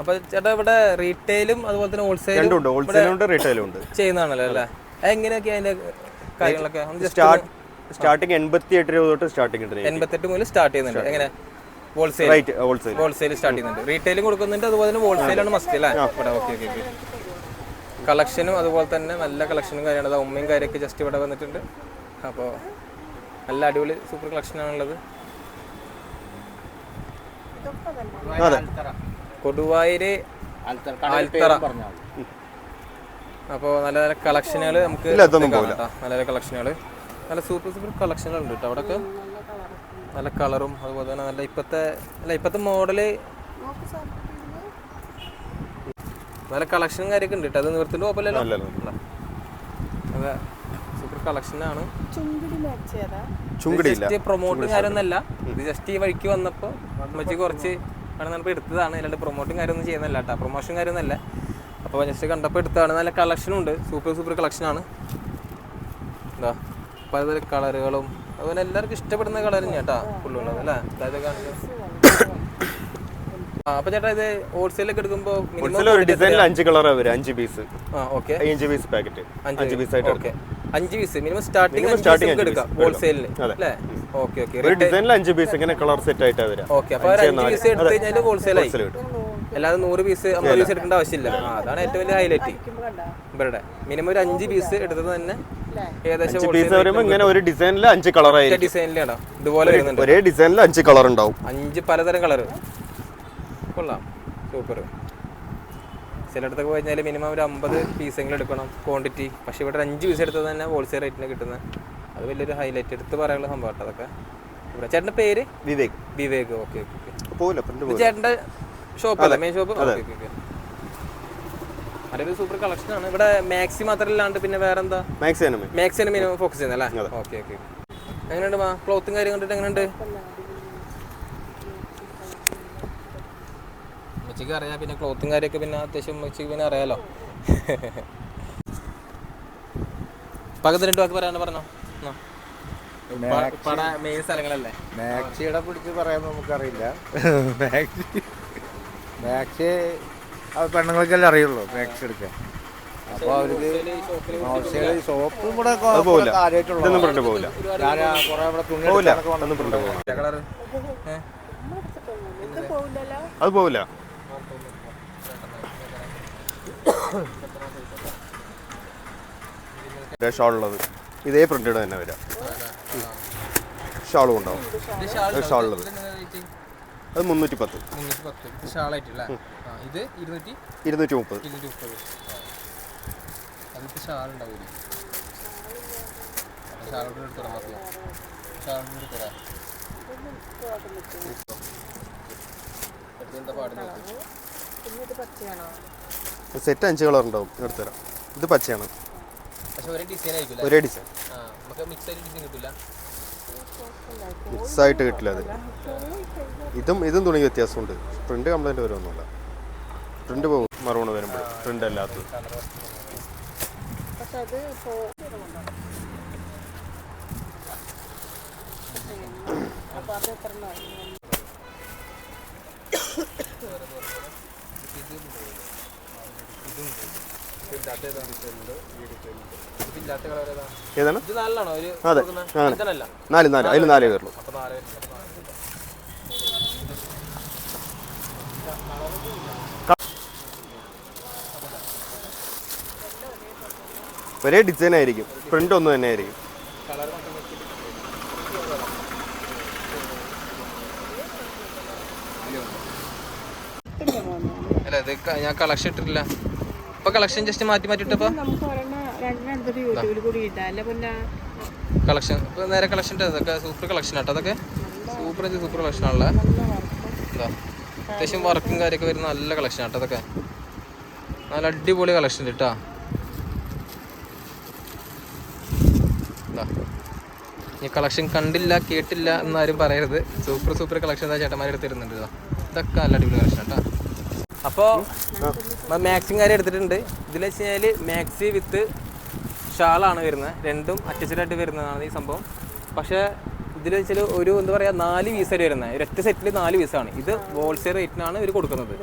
അപ്പൊ ചേട്ടാ ഇവിടെ റീറ്റെയിലും അതുപോലെ തന്നെ ഹോൾസെയിലും രണ്ടുണ്ട്. ഹോൾസെയിലും ഉണ്ട് റീറ്റെയിലും ഉണ്ട്. ചെയ്യുന്നതാണല്ലോ അല്ലേ? എങ്ങനെയൊക്കെ അതിന്റെ കാര്യങ്ങളൊക്കെ? സ്റ്റാർട്ടിങ് എൺപത്തി എട്ട് രൂപ തൊട്ട് സ്റ്റാർട്ടിംഗ് ഉണ്ട് എൺപത്തെട്ട് മുതൽ സ്റ്റാർട്ട് ചെയ്യുന്നുണ്ട്. എങ്ങനെ? Wholesale right wholesale wholesale start ചെയ്യുന്നുണ്ട്. റീറ്റെയിലും കൊടുക്കുന്നുണ്ട് അതുപോലെ തന്നെ ഹോൾസെയിലാണ് മസ്റ്റ് അല്ലേ? ഇവിടെ ഓക്കെ ഓക്കെ ഓക്കെ കളക്ഷനും അതുപോലെ തന്നെ നല്ല കളക്ഷനും കാര്യമാണ് അത് ഉമ്മയും കാര്യമൊക്കെ ജസ്റ്റ് ഇവിടെ വന്നിട്ടുണ്ട്. അപ്പോൾ നല്ല അടിപൊളി സൂപ്പർ കളക്ഷനാണുള്ളത് അതെ. കൊടുവായൂര് ആൽത്തറ അപ്പോൾ നല്ല നല്ല കളക്ഷനുകൾ നമുക്ക് നല്ല നല്ല കളക്ഷനുകൾ നല്ല സൂപ്പർ സൂപ്പർ കളക്ഷനുകൾ ഉണ്ട് കേട്ടോ അവിടെയൊക്കെ നല്ല കളറും. അതുപോലെ തന്നെ നല്ല ഇപ്പോഴത്തെ അല്ല ഇപ്പോഴത്തെ മോഡൽ നല്ല കളക്ഷനും കാര്യമൊക്കെ ഉണ്ട് കേട്ടോ. അത് നിവർത്തിന്റെ കുഴപ്പമില്ലല്ലോ? അതെ സൂപ്പർ കളക്ഷനാണ് പ്രൊമോട്ടും കാര്യമൊന്നുമല്ല. ഇത് ജസ്റ്റ് ഈ വഴിക്ക് വന്നപ്പോൾ അമ്മച്ചി കുറച്ച് കടന്നപ്പോൾ എടുത്തതാണ്. അല്ലാണ്ട് പ്രൊമോട്ടും കാര്യമൊന്നും ചെയ്യുന്നില്ല കേട്ടോ. പ്രൊമോഷൻ കാര്യമൊന്നുമല്ല. അപ്പോൾ ജസ്റ്റ് കണ്ടപ്പോൾ എടുത്തതാണ്. നല്ല കളക്ഷനുണ്ട് സൂപ്പർ സൂപ്പർ കളക്ഷനാണ് എന്താ പലതര കളറുകളും അതുപോലെ എല്ലാവർക്കും ഇഷ്ടപ്പെടുന്ന കളർ തന്നെയാണ് കേട്ടോ. ഫുള്ളുള്ളത് അല്ലേ? അതായത് അപ്പൊ ചേട്ടാ ഇത് ഹോൾസെയിലൊക്കെ എടുക്കുമ്പോൾ ഹോൾസെയിൽ ഒരു ഡിസൈനിൽ അഞ്ച് കളറാണ് വരും. അഞ്ച് പീസ് ആ ഓക്കെ അഞ്ച് പീസ് പാക്കറ്റ് അഞ്ച് പീസ് ആയിട്ട് ഓക്കെ അഞ്ച് പീസ് മിനിമം സ്റ്റാർട്ടിംഗ് അഞ്ച് എടുക്കാം ഹോൾസെയിലിന്. അല്ലേ? ഓക്കെ ഓക്കെ ഒരു ഡിസൈനിൽ അഞ്ച് പീസ് ഇങ്ങനെ കളർ സെറ്റ് ആയിട്ട് വരാം ഓക്കെ അപ്പോൾ അഞ്ച് പീസ് എടുത്തു കഴിഞ്ഞാൽ ഹോൾസെയിലായി അല്ലാതെ നൂറ് പീസ് അമ്പത് പീസ് എടുക്കേണ്ട ആവശ്യമില്ല. അതാണ് ഏറ്റവും വലിയ ഹൈലൈറ്റ് ഇവരുടെ മിനിമം ഒരു അഞ്ച് പീസ് എടുത്തത് തന്നെ ഏകദേശം അഞ്ച് പീസ് വരുമ്പോൾ ഇങ്ങനെ ഒരു ഡിസൈനിൽ അഞ്ച് കളർ ആയിരിക്കും. ഡിസൈനിലാണ് ഇതുപോലെ ഒരേ ഡിസൈനിൽ അഞ്ച് കളർ ഉണ്ടാവും. അഞ്ച് പലതരം കളർ കൊള്ളാം. സൂപ്പർ ചിലയിടത്തൊക്കെ പോയി കഴിഞ്ഞാൽ മിനിമം ഒരു അമ്പത് പീസെങ്കിലും എടുക്കണം ക്വാണ്ടിറ്റി പക്ഷേ ഇവിടെ അഞ്ച് പീസ് എടുത്തത് തന്നെ ഹോൾസെയിൽ റേറ്റിന് കിട്ടുന്നത് അത് വലിയൊരു ഹൈലൈറ്റ് എടുത്ത് പറയാനുള്ള സംഭവം കേട്ടോ അതൊക്കെ. ഇവിടെ ചേട്ടന്റെ പേര്? വിവേക്. വിവേക്. ഓക്കെ ഓക്കെ ചേട്ടന്റെ ഷോപ്പ് അല്ലേ മെയിൻ ഷോപ്പ് ഓക്കെ ഓക്കെ അതൊരു സൂപ്പർ കളക്ഷൻ ആണ്. ഇവിടെ മാക്സി മാത്രമല്ലാണ്ട് പിന്നെ വേറെ എന്താ മാക്സി ആണ് മാക്സിന് മിനിമം ഫോക്കസ് ചെയ്യുന്നല്ലേ ഓക്കെ ഓക്കെ എങ്ങനെയുണ്ട് മാ? ക്ലോത്തും കാര്യം കണ്ടിട്ട് എങ്ങനെയുണ്ട്? ഉമ്മച്ചിക്ക് അറിയാം പിന്നെ ക്ലോത്തും കാര്യമൊക്കെ പിന്നെ അത്യാവശ്യം ഉച്ചയ്ക്ക് പിന്നെ അറിയാലോ. പകത്തിരണ്ട് വാക്ക് പറയാണ്ട് പറഞ്ഞോ. എന്നാ. പ- പട മെയിൻ സ്ഥലങ്ങളല്ലേ. മാക്സിയുടെ പിടിച്ച് പറയാൻ നമുക്കറിയില്ല. മാക്സി മാക്സി അത് പെണ്ണുങ്ങൾക്കല്ലേ അറിയുള്ളൂ മാക്സി എടുക്കാൻ. അപ്പോൾ അവർക്ക് ഷോപ്പ് ഇവിടെ. കാര്യമായിട്ടുള്ള ഞാൻ കുറെ തുണി ഒന്നും അത് പോവില്ല. ഷാൾ ഉള്ളത്. ഇതേ പ്രിന്റഡ് തന്നെ വരാം ഷാളും ഉണ്ടാവും ഷാളുള്ളത് ഉള്ളത്. അത് മുന്നൂറ്റി പത്ത് ഇത് ഇരുന്നൂറ്റി? മുപ്പത് ഷാളുണ്ടാവില്ല എടുത്തോളാം ഷാളോട് എടുത്തോളാം എന്താ പാടുന്നത് പിന്നെ ഇത് പച്ചയാണോ സെറ്റ് അഞ്ച് കളർ ഉണ്ടാവും. എടുത്തുതരാം ഇത് പച്ചയാണ്. പക്ഷെ ഒരേ ഡിസൈൻ ആയിരിക്കും ഒരേ ഡിസൈൻ ആ നമുക്ക് മിക്സ് ആയിട്ട് കിട്ടില്ല അത്. ഇതും ഇതും തുണി വ്യത്യാസമുണ്ട്. പ്രിന്റ് കംപ്ലൈന്റ് വരുമൊന്നുമില്ല പ്രിന്റ് പോകും മറൂണ് വരുമ്പോൾ പ്രിന്റ് അല്ലാത്ത പക്ഷെ അത് പോ അപ്പൊ അത് എത്ര ഏതാണ്? അതെ. നാല് നാല്. അതിൽ നാലേ കയറുള്ളൂ അപ്പൊ ഒരേ ഡിസൈൻ ആയിരിക്കും പ്രിന്റ് ഒന്നും തന്നെ ആയിരിക്കും ഇത് ഞാൻ കളക്ഷൻ ഇട്ടിട്ടില്ല. ഇപ്പൊ കളക്ഷൻ ജസ്റ്റ് മാറ്റി മാറ്റി ഇട്ടപ്പോ? നമുക്ക് ഒരെണ്ണം രണ്ടെണ്ണത്തിന് യൂട്യൂബിൽ കൂടി ഇടാം. പിന്നെ? കളക്ഷൻ ഇപ്പൊ നേരെ കളക്ഷൻ അതൊക്കെ സൂപ്പർ കളക്ഷൻ ആട്ടോ. അതൊക്കെ സൂപ്പർ സൂപ്പർ കളക്ഷൻ ആണല്ലേ? എന്താ അത്യാവശ്യം വർക്കും കാര്യമൊക്കെ വരുന്ന നല്ല കളക്ഷൻ ആട്ടോ അതൊക്കെ നല്ല അടിപൊളി കളക്ഷൻ ഉണ്ട് കേട്ടാ ഈ കളക്ഷൻ കണ്ടില്ല കേട്ടില്ല എന്നാരും പറയരുത്. സൂപ്പർ സൂപ്പർ കളക്ഷൻ എന്താ ചേട്ടന്മാരെ എടുത്ത് തരുന്നുണ്ട് ഇതൊക്കെ നല്ല അടിപൊളി കളക്ഷൻ കേട്ടോ അപ്പോൾ മാക്സിം കാര്യം എടുത്തിട്ടുണ്ട്. ഇതിൽ വെച്ച് കഴിഞ്ഞാൽ മാക്സി വിത്ത് ഷാളാണ് വരുന്നത്. രണ്ടും അറ്റച്ചഡായിട്ട് വരുന്നതാണ് ഈ സംഭവം. പക്ഷേ ഇതിൽ വെച്ചാൽ ഒരു എന്താ പറയാ നാല് പീസ് ആയിട്ട് വരുന്നത്. ഒരൊറ്റ സെറ്റിൽ നാല് പീസാണ് ഇത് ഹോൾസെയിൽ റേറ്റിനാണ് ഇവർ കൊടുക്കുന്നത്.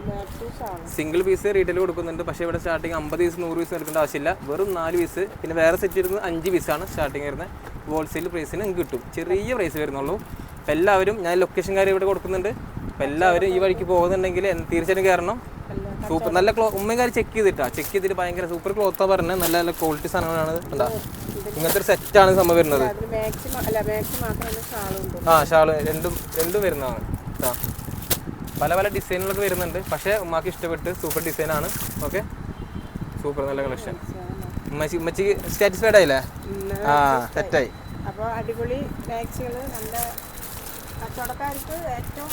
സിംഗിൾ പീസ് റീറ്റെയിൽ കൊടുക്കുന്നുണ്ട്. പക്ഷേ ഇവിടെ സ്റ്റാർട്ടിങ് അമ്പത് പീസ് നൂറ് പീസ് എടുക്കേണ്ട ആവശ്യമില്ല. വെറും നാല് പീസ് പിന്നെ വേറെ സെറ്റ് വരുന്നത് അഞ്ച് പീസാണ് സ്റ്റാർട്ടിങ് വരുന്നത്. ഹോൾസെയിൽ പ്രൈസിന് കിട്ടും. ചെറിയ പ്രൈസ് വരുന്നുള്ളൂ. എല്ലാവരും ഞാൻ ലൊക്കേഷൻ കാര്യം ഇവിടെ കൊടുക്കുന്നുണ്ട്. അപ്പോൾ എല്ലാവരും ഈ വഴിക്ക് പോകുന്നുണ്ടെങ്കിൽ തീർച്ചയായിട്ടും കയറണം. സൂപ്പർ നല്ല ക്ലോ ഉമ്മക്കാർ ചെക്ക് ചെയ്തിട്ടാ. ചെക്ക് ചെയ്തിട്ട് ഭയങ്കര സൂപ്പർ ക്ലോത്താ പറഞ്ഞത്. നല്ല നല്ല ക്വാളിറ്റി സാധനങ്ങളാണ്. എന്താ ഇങ്ങനത്തെ ഒരു ആണ് സംഭവം വരുന്നത്. ആ ഷാൾ രണ്ടും രണ്ടും വരുന്നതാണ്. പല പല ഡിസൈനുകളൊക്കെ വരുന്നുണ്ട്. പക്ഷേ ഉമ്മാക്ക് ഇഷ്ടപ്പെട്ട് സൂപ്പർ ഡിസൈനാണ് ഓക്കെ സൂപ്പർ നല്ല കളക്ഷൻ ഉമ്മച്ചി ഉമ്മച്ചിക്ക് സാറ്റിസ്ഫൈഡ് ആയില്ലേ? ആ സെറ്റായി അപ്പോൾ അടിപൊളി മാക്സികൾ നല്ല കച്ചവടക്കാർക്ക് ഏറ്റവും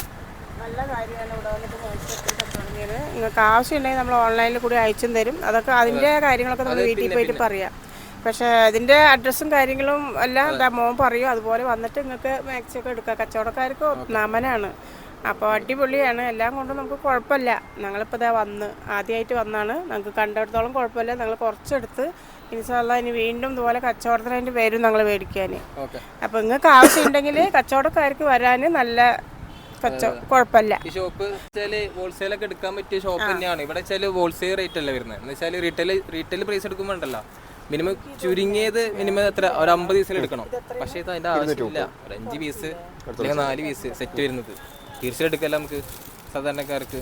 നല്ല കാര്യമാണ് ഇവിടെ വന്നിട്ട് നിങ്ങൾക്ക് ആവശ്യമുണ്ടെങ്കിൽ നമ്മൾ ഓൺലൈനിൽ കൂടി അയച്ചും തരും. അതൊക്കെ അതിന്റെ കാര്യങ്ങളൊക്കെ നമ്മൾ വീട്ടിൽ പോയിട്ട് പറയാം. പക്ഷേ അതിന്റെ അഡ്രസ്സും കാര്യങ്ങളും എല്ലാം എന്താ മോൻ പറയും. അതുപോലെ വന്നിട്ട് നിങ്ങൾക്ക് മാക്സിമൊക്കെ എടുക്കാം. കച്ചവടക്കാർക്ക് നമനാണ്. അപ്പോൾ അടിപൊളിയാണ്. എല്ലാം കൊണ്ടും നമുക്ക് കുഴപ്പമില്ല. ഞങ്ങളിപ്പോൾ ഇതാ വന്ന് ആദ്യമായിട്ട് വന്നാണ്. ഞങ്ങൾക്ക് കണ്ടിടത്തോളം കുഴപ്പമില്ല. ഞങ്ങൾ കുറച്ചെടുത്ത് ഇൻഷാല്ല ഇനി വീണ്ടും ഇതുപോലെ കച്ചവടത്തിനായിട്ട് വരും ഞങ്ങൾ മേടിക്കാൻ. അപ്പോൾ നിങ്ങൾക്ക് ആവശ്യമുണ്ടെങ്കിൽ കച്ചവടക്കാർക്ക് വരാൻ നല്ല കുഴപ്പമില്ല. ഈ ഷോപ്പ് വെച്ചാൽ ഹോൾസെയിൽ ഒക്കെ എടുക്കാൻ പറ്റിയ ഷോപ്പ് തന്നെയാണ്. ഇവിടെ വെച്ചാൽ ഹോൾസെയിൽ റേറ്റ് അല്ല വരുന്നത്? എന്ന് വെച്ചാൽ റീറ്റെയിൽ റീറ്റെയിൽ പ്രൈസ് എടുക്കുമ്പോൾ ഉണ്ടല്ലോ. മിനിമം ചുരുങ്ങിയത് മിനിമം എത്ര? ഒരു അമ്പത് പീസിൽ എടുക്കണം. പക്ഷേ ഇത് അതിന്റെ ആവശ്യമില്ല. ഒരു അഞ്ച് പീസ് അല്ലെങ്കിൽ നാല് പീസ് സെറ്റ് വരുന്നത്. തീർച്ചയായിട്ടും എടുക്കല്ല നമുക്ക്? സാധാരണക്കാർക്ക്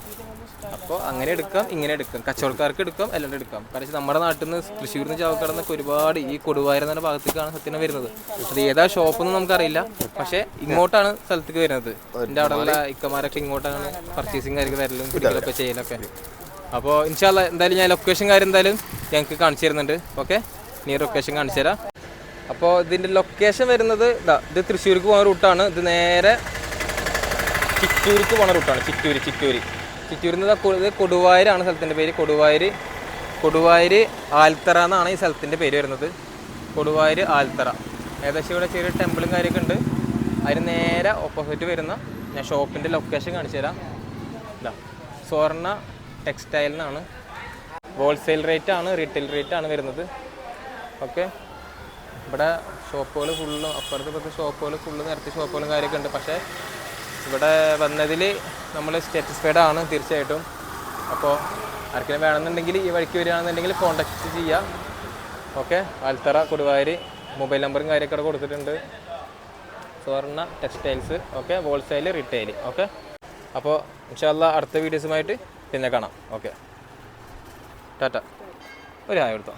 അപ്പോൾ അങ്ങനെ എടുക്കാം ഇങ്ങനെ എടുക്കാം. കച്ചവടക്കാർക്ക് എടുക്കാം എല്ലാം എടുക്കാം. കാരണം നമ്മുടെ നാട്ടിൽ നിന്ന് തൃശ്ശൂരിൽ നിന്ന് ചാവക്കാട് നിന്നൊക്കെ ഒരുപാട് ഈ കൊടുവായൂർ എന്ന ഭാഗത്തേക്കാണ് സത്യം വരുന്നത്. അത് ഏതാ ഷോപ്പൊന്നും നമുക്കറിയില്ല. പക്ഷേ ഇങ്ങോട്ടാണ് സ്ഥലത്തേക്ക് വരുന്നത്. എന്റെ അവിടെയുള്ള ഇക്കമാരൊക്കെ ഇങ്ങോട്ടാണ് പർച്ചേസിങ് കാര്യങ്ങൾ വരലും കുട്ടികളൊക്കെ ചെയ്യലൊക്കെ. അപ്പോൾ ഇൻഷാല്ല എന്തായാലും ഞാൻ ലൊക്കേഷൻ കാര്യം എന്തായാലും ഞങ്ങൾക്ക് കാണിച്ചു തരുന്നുണ്ട്. ഓക്കെ? നീ ലൊക്കേഷൻ കാണിച്ചു തരാം. അപ്പോൾ ഇതിന്റെ ലൊക്കേഷൻ വരുന്നത് ഇതാ ഇത് തൃശ്ശൂർക്ക് പോകുന്ന റൂട്ടാണ് ഇത് നേരെ ചിറ്റൂർക്ക് പോണ റൂട്ടാണ്. ചിറ്റൂര് ചിറ്റൂര്. ചിറ്റൂരിൽ നിന്ന് കൊടുവായൂരാണ് സ്ഥലത്തിന്റെ പേര്. കൊടുവായൂർ കൊടുവായൂർ ആൽത്തറ എന്നാണ് ഈ സ്ഥലത്തിന്റെ പേര് വരുന്നത്. കൊടുവായൂർ ആൽത്തറ. ഏകദേശം ഇവിടെ ചെറിയ ടെമ്പിളും കാര്യമൊക്കെ ഉണ്ട്. അതിന് നേരെ ഓപ്പോസിറ്റ് വരുന്ന ഞാൻ ഷോപ്പിന്റെ ലൊക്കേഷൻ കാണിച്ചു തരാം. ഇതാ സ്വർണ ടെക്സ്റ്റൈൽ ഹോൾസെയിൽ റേറ്റ് ആണ് റീറ്റെയിൽ റേറ്റ് ആണ് വരുന്നത്. ഓക്കെ. ഇവിടെ ഷോപ്പുകൾ ഫുള്ളും അപ്പുറത്ത് ഇപ്പുറത്തെ ഷോപ്പുകൾ ഫുള്ള് നിരത്തി ഷോപ്പുകളും കാര്യമൊക്കെ ഉണ്ട്. പക്ഷേ ഇവിടെ വന്നതിൽ നമ്മൾ സാറ്റിസ്ഫൈഡ് ആണ് തീർച്ചയായിട്ടും. അപ്പോൾ ആർക്കെങ്കിലും വേണമെന്നുണ്ടെങ്കിൽ ഈ വഴിക്ക് വരികയാണെന്നുണ്ടെങ്കിൽ കോൺടാക്റ്റ് ചെയ്യാം. ഓക്കെ ആൽത്തറ കൊടുവായൂർ മൊബൈൽ നമ്പറും കാര്യമൊക്കെ കൊടുത്തിട്ടുണ്ട്. Swarna textiles okay wholesale retail okay അപ്പോൾ ഇൻഷാല്ല അടുത്ത വീഡിയോസുമായിട്ട് പിന്നെ കാണാം. Okay tata. ഒരു കൊടുത്തോ